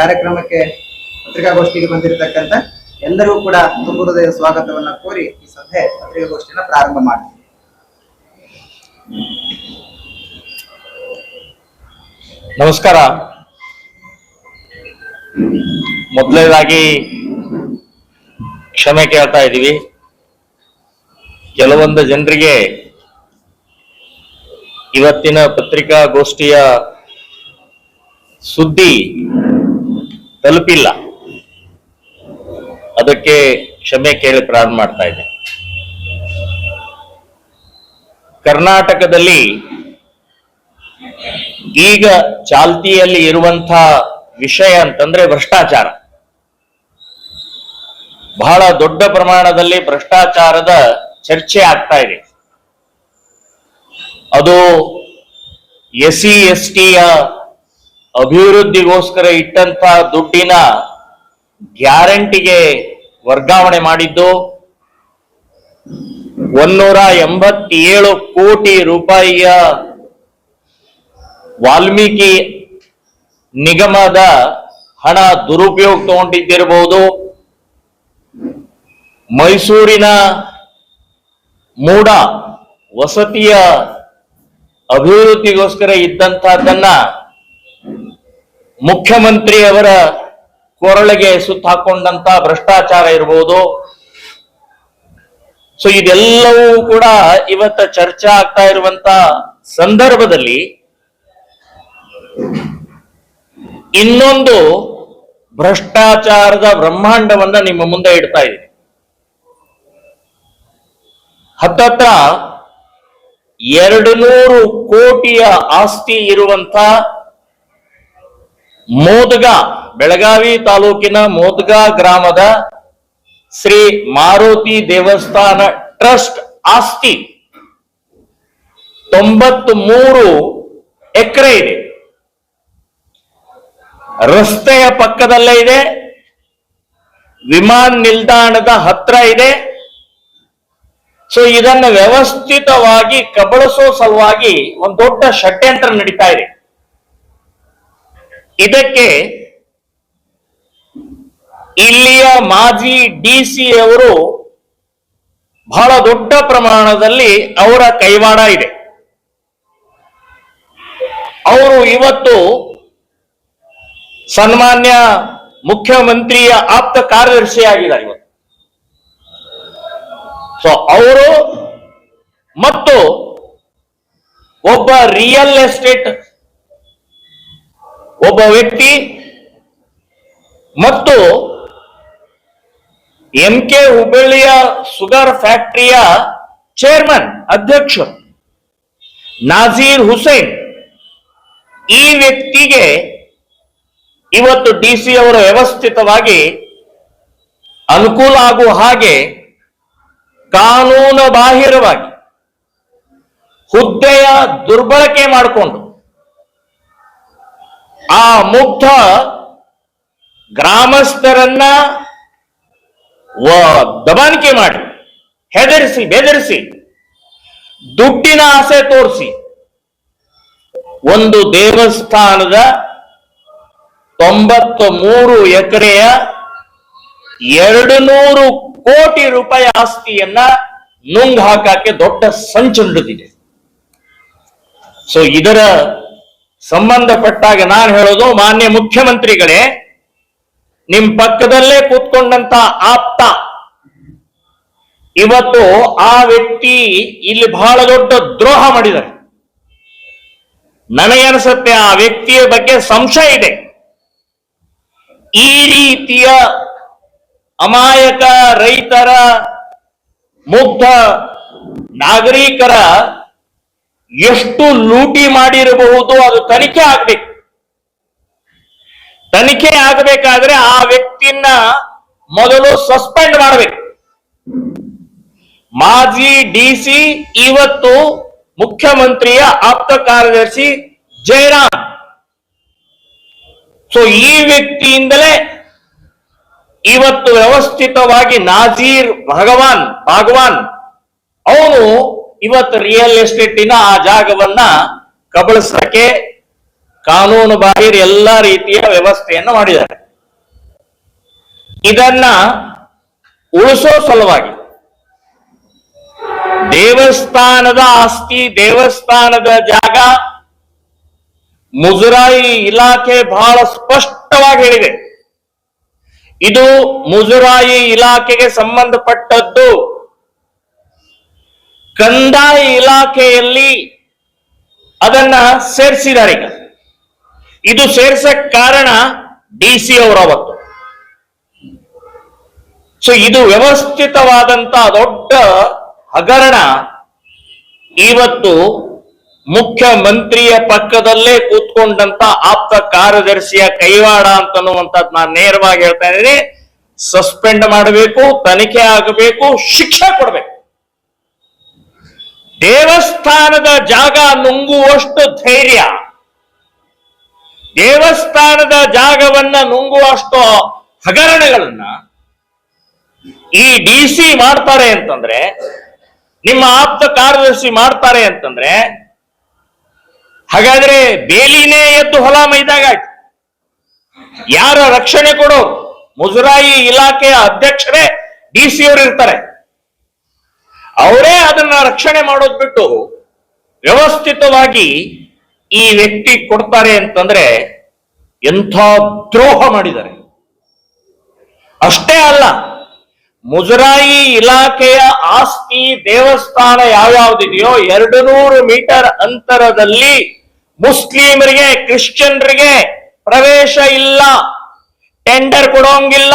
ಕಾರ್ಯಕ್ರಮಕ್ಕೆ ಪತ್ರಿಕಾಗೋಷ್ಠಿಗೆ ಬಂದಿರತಕ್ಕಂತ ಎಲ್ಲರೂ ಕೂಡ ತುಂಬ ಹೃದಯ ಸ್ವಾಗತವನ್ನ ಕೋರಿ ಈ ಸಭೆ ಪತ್ರಿಕಾಗೋಷ್ಠಿಯನ್ನು ಪ್ರಾರಂಭ ಮಾಡ್ತೀವಿ. ನಮಸ್ಕಾರ. ಮೊದಲನೇದಾಗಿ ಕ್ಷಮೆ ಕೇಳ್ತಾ ಇದ್ದೀವಿ. ಕೆಲವೊಂದು ಜನರಿಗೆ ಇವತ್ತಿನ ಪತ್ರಿಕಾಗೋಷ್ಠಿಯ ಸುದ್ದಿ ತಲುಪಿಲ್ಲ. ಅದಕ್ಕೆ ಕ್ಷಮೆ ಕೇಳಿ ಪ್ರಾರಂಭ ಮಾಡ್ತಾ ಇದೆ ಕರ್ನಾಟಕದಲ್ಲಿ ಈಗ ಚಾಲ್ತಿಯಲ್ಲಿ ಇರುವಂತ ವಿಷಯ ಅಂತಂದ್ರೆ ಭ್ರಷ್ಟಾಚಾರ. ಬಹಳ ದೊಡ್ಡ ಪ್ರಮಾಣದಲ್ಲಿ ಭ್ರಷ್ಟಾಚಾರದ ಚರ್ಚೆ ಆಗ್ತಾ ಇದೆ. ಅದು ಎಸ್ ಸಿ ಎಸ್ ಟಿಯ ಅಭಿವೃದ್ಧಿಗೋಸ್ಕರ ಇಟ್ಟಂತ ದುಡ್ಡಿನ ಗ್ಯಾರಂಟಿಗೆ ವರ್ಗಾವಣೆ ಮಾಡಿದ್ದು ಒಂದೂರ ಎಂಬತ್ತೇಳು ಕೋಟಿ ರೂಪಾಯಿಯ ವಾಲ್ಮೀಕಿ ನಿಗಮದ ಹಣ ದುರುಪಯೋಗ ತಗೊಂಡಿದ್ದಿರಬಹುದು ಮೈಸೂರಿನ ಮೂಡ ವಸತಿಯ ಅಭಿವೃದ್ಧಿಗೋಸ್ಕರ ಇದ್ದಂತಹದ್ದನ್ನ ಮುಖ್ಯಮಂತ್ರಿಯವರ ಕೊರಳಿಗೆ ಸುತ್ತ ಹಾಕೊಂಡಂತ ಭ್ರಷ್ಟಾಚಾರ ಇರಬಹುದು ಸೊ ಇದೆಲ್ಲವೂ ಕೂಡ ಇವತ್ತ ಚರ್ಚೆ ಆಗ್ತಾ ಇರುವಂತ ಸಂದರ್ಭದಲ್ಲಿ ಇನ್ನೊಂದು ಭ್ರಷ್ಟಾಚಾರದ ಬ್ರಹ್ಮಾಂಡವನ್ನ ನಿಮ್ಮ ಮುಂದೆ ಇಡ್ತಾ ಇದೆ ಹತ್ತತ್ರ ಎರಡು ನೂರು ಕೋಟಿಯ ಆಸ್ತಿ ಇರುವಂತ ಮೋದಗ, ಬೆಳಗಾವಿ ತಾಲೂಕಿನ ಮೋದ್ಗ ಗ್ರಾಮದ ಶ್ರೀ ಮಾರುತಿ ದೇವಸ್ಥಾನ ಟ್ರಸ್ಟ್ ಆಸ್ತಿ. ತೊಂಬತ್ ಮೂರು ಎಕರೆ ಇದೆ. ರಸ್ತೆಯ ಪಕ್ಕದಲ್ಲೇ ಇದೆ. ವಿಮಾನ ನಿಲ್ದಾಣದ ಹತ್ರ ಇದೆ. ಸೊ, ಇದನ್ನು ವ್ಯವಸ್ಥಿತವಾಗಿ ಕಬಳಿಸೋ ಸಲುವಾಗಿ ಒಂದು ದೊಡ್ಡ ಷಡ್ಯಂತ್ರ ನಡೀತಾ ಇದೆ. ಇದಕ್ಕೆ ಇಲ್ಲಿಯ ಮಾಜಿ ಡಿಸಿ ಅವರು ಬಹಳ ದೊಡ್ಡ ಪ್ರಮಾಣದಲ್ಲಿ ಅವರ ಕೈವಾಡ ಇದೆ. ಅವರು ಇವತ್ತು ಸನ್ಮಾನ್ಯ ಮುಖ್ಯಮಂತ್ರಿಯ ಆಪ್ತ ಕಾರ್ಯದರ್ಶಿಯಾಗಿದ್ದಾರೆ ಇವತ್ತು. ಸೊ ಅವರು ಮತ್ತು ಒಬ್ಬ ರಿಯಲ್ ಎಸ್ಟೇಟ್ ಒಬ್ಬ ವ್ಯಕ್ತಿ ಮತ್ತು ಎಂ ಕೆ ಹುಬ್ಬಳ್ಳಿಯ ಸುಗರ್ ಫ್ಯಾಕ್ಟರಿಯ ಚೇರ್ಮನ್ ಅಧ್ಯಕ್ಷ ನಾಜೀರ್ ಹುಸೇನ್ ಈ ವ್ಯಕ್ತಿಗೆ ಇವತ್ತು ಡಿ ಸಿ ಅವರು ವ್ಯವಸ್ಥಿತವಾಗಿ ಅನುಕೂಲ ಆಗುವ ಹಾಗೆ ಕಾನೂನು ಬಾಹಿರವಾಗಿ ಹುದ್ದೆಯ ದುರ್ಬಳಕೆ ಮಾಡಿಕೊಂಡು ಆ ಮುಗ್ಧ ಗ್ರಾಮಸ್ಥರನ್ನ ದಬಾನಿಕೆ ಮಾಡಿ ಹೆದರಿಸಿ, ಬೆದರಿಸಿ, ದುಡ್ಡಿನ ಆಸೆ ತೋರಿಸಿ. ಒಂದು ದೇವಸ್ಥಾನದ ತೊಂಬತ್ತ ಮೂರು ಎಕರೆಯ ಎರಡು ನೂರು ಕೋಟಿ ರೂಪಾಯಿ ಆಸ್ತಿಯನ್ನ ನುಂಗ್ ಹಾಕಕ್ಕೆ ದೊಡ್ಡ ಸಂಚು ನಡೆದಿದೆ. ಸೊ ಇದರ ಸಂಬಂಧಪಟ್ಟಾಗ ನಾನು ಹೇಳೋದು ಮಾನ್ಯ ಮುಖ್ಯಮಂತ್ರಿಗಳೇ, ನಿಮ್ ಪಕ್ಕದಲ್ಲೇ ಕೂತ್ಕೊಂಡಂತ ಆಪ್ತ. ಇವತ್ತು ಆ ವ್ಯಕ್ತಿ ಇಲ್ಲಿ ಬಹಳ ದೊಡ್ಡ ದ್ರೋಹ ಮಾಡಿದ್ದಾರೆ ನನಗನ್ಸುತ್ತೆ ಆ ವ್ಯಕ್ತಿಯ ಬಗ್ಗೆ ಸಂಶಯ ಇದೆ. ಈ ರೀತಿಯ ಅಮಾಯಕ ರೈತರ, ಮುಗ್ಧ ನಾಗರಿಕರ ಎಷ್ಟು ಲೂಟಿ ಮಾಡಿರಬಹುದು ಅದು ತನಿಖೆ ಆಗ್ಬೇಕು. ತನಿಖೆ ಆಗಬೇಕಾದ್ರೆ ಆ ವ್ಯಕ್ತಿಯನ್ನ ಮೊದಲು ಸಸ್ಪೆಂಡ್ ಮಾಡಬೇಕು. ಮಾಜಿ ಡಿಸಿ ಇವತ್ತು ಮುಖ್ಯಮಂತ್ರಿಯ ಆಪ್ತ ಕಾರ್ಯದರ್ಶಿ ಜಯರಾಮ್. ಸೊ ಈ ವ್ಯಕ್ತಿಯಿಂದಲೇ ಇವತ್ತು ವ್ಯವಸ್ಥಿತವಾಗಿ ನಾಜೀರ್ ಭಗವಾನ್ ಭಗವಾನ್, ಅವನು ಇವತ್ತು ರಿಯಲ್ ಎಸ್ಟೇಟಿನ ಆ ಜಾಗವನ್ನ ಕಬಳಿಸಕ್ಕೆ ಕಾನೂನು ಬಾಹಿರ ಎಲ್ಲಾ ರೀತಿಯ ವ್ಯವಸ್ಥೆಯನ್ನು ಮಾಡಿದ್ದಾರೆ. ಇದನ್ನ ಉಳಿಸೋ ಸಲುವಾಗಿ ದೇವಸ್ಥಾನದ ಆಸ್ತಿ, ದೇವಸ್ಥಾನದ ಜಾಗ ಮುಜರಾಯಿ ಇಲಾಖೆ ಬಹಳ ಸ್ಪಷ್ಟವಾಗಿ ಹೇಳಿದೆ. ಇದು ಮುಜರಾಯಿ ಇಲಾಖೆಗೆ ಸಂಬಂಧಪಟ್ಟದ್ದು ಕಂದಾಯ ಇಲಾಖೆಯಲ್ಲಿ ಅದನ್ನ ಸೇರಿಸಿದ್ದಾರೆ ಈಗ. ಇದು ಸೇರ್ಸಕ್ ಕಾರಣ ಡಿ ಸಿ ಅವರು ಅವತ್ತು. ಸೊ ಇದು ವ್ಯವಸ್ಥಿತವಾದಂತ ದೊಡ್ಡ ಹಗರಣ ಇವತ್ತು ಮುಖ್ಯಮಂತ್ರಿಯ ಪಕ್ಕದಲ್ಲೇ ಕೂತ್ಕೊಂಡಂತ ಆಪ್ತ ಕಾರ್ಯದರ್ಶಿಯ ಕೈವಾಡ ಅಂತನ್ನುವಂಥದ್ದು ನಾನು ನೇರವಾಗಿ ಹೇಳ್ತಾ ಇದ್ದೀನಿ. ಸಸ್ಪೆಂಡ್ ಮಾಡಬೇಕು, ತನಿಖೆ ಆಗಬೇಕು, ಶಿಕ್ಷೆ ಕೊಡಬೇಕು. ದೇವಸ್ಥಾನದ ಜಾಗ ನುಂಗುವಷ್ಟು ಧೈರ್ಯ. ದೇವಸ್ಥಾನದ ಜಾಗವನ್ನ ನುಂಗುವಷ್ಟು ಹಗರಣಗಳನ್ನ ಈ ಡಿ ಸಿ ಮಾಡ್ತಾರೆ ಅಂತಂದ್ರೆ, ನಿಮ್ಮ ಆಪ್ತ ಕಾರ್ಯದರ್ಶಿ ಮಾಡ್ತಾರೆ ಅಂತಂದ್ರೆ, ಹಾಗಾದ್ರೆ ಬೇಲಿನೇ ಎದ್ದು ಹೊಲ ಮೈದಾಗ ಯಾರ ರಕ್ಷಣೆ ಕೊಡೋರು? ಮುಜರಾಯಿ ಇಲಾಖೆಯ ಅಧ್ಯಕ್ಷರೇ ಡಿ ಸಿ ಅವರು ಇರ್ತಾರೆ. ಅವರೇ ಅದನ್ನ ರಕ್ಷಣೆ ಮಾಡೋದ್ ಬಿಟ್ಟು ವ್ಯವಸ್ಥಿತವಾಗಿ ಈ ವ್ಯಕ್ತಿ ಕೊಡ್ತಾರೆ ಅಂತಂದ್ರೆ ಎಂಥ ದ್ರೋಹ ಮಾಡಿದ್ದಾರೆ. ಅಷ್ಟೇ ಅಲ್ಲ, ಮುಜರಾಯಿ ಇಲಾಖೆಯ ಆಸ್ತಿ ದೇವಸ್ಥಾನ ಯಾವ್ಯಾವ್ದಿದೆಯೋ ಎರಡು ನೂರು ಮೀಟರ್ ಅಂತರದಲ್ಲಿ ಮುಸ್ಲಿಮರಿಗೆ, ಕ್ರಿಶ್ಚಿಯನ್ರಿಗೆ ಪ್ರವೇಶ ಇಲ್ಲ ಟೆಂಡರ್ ಕೊಡೋಂಗಿಲ್ಲ.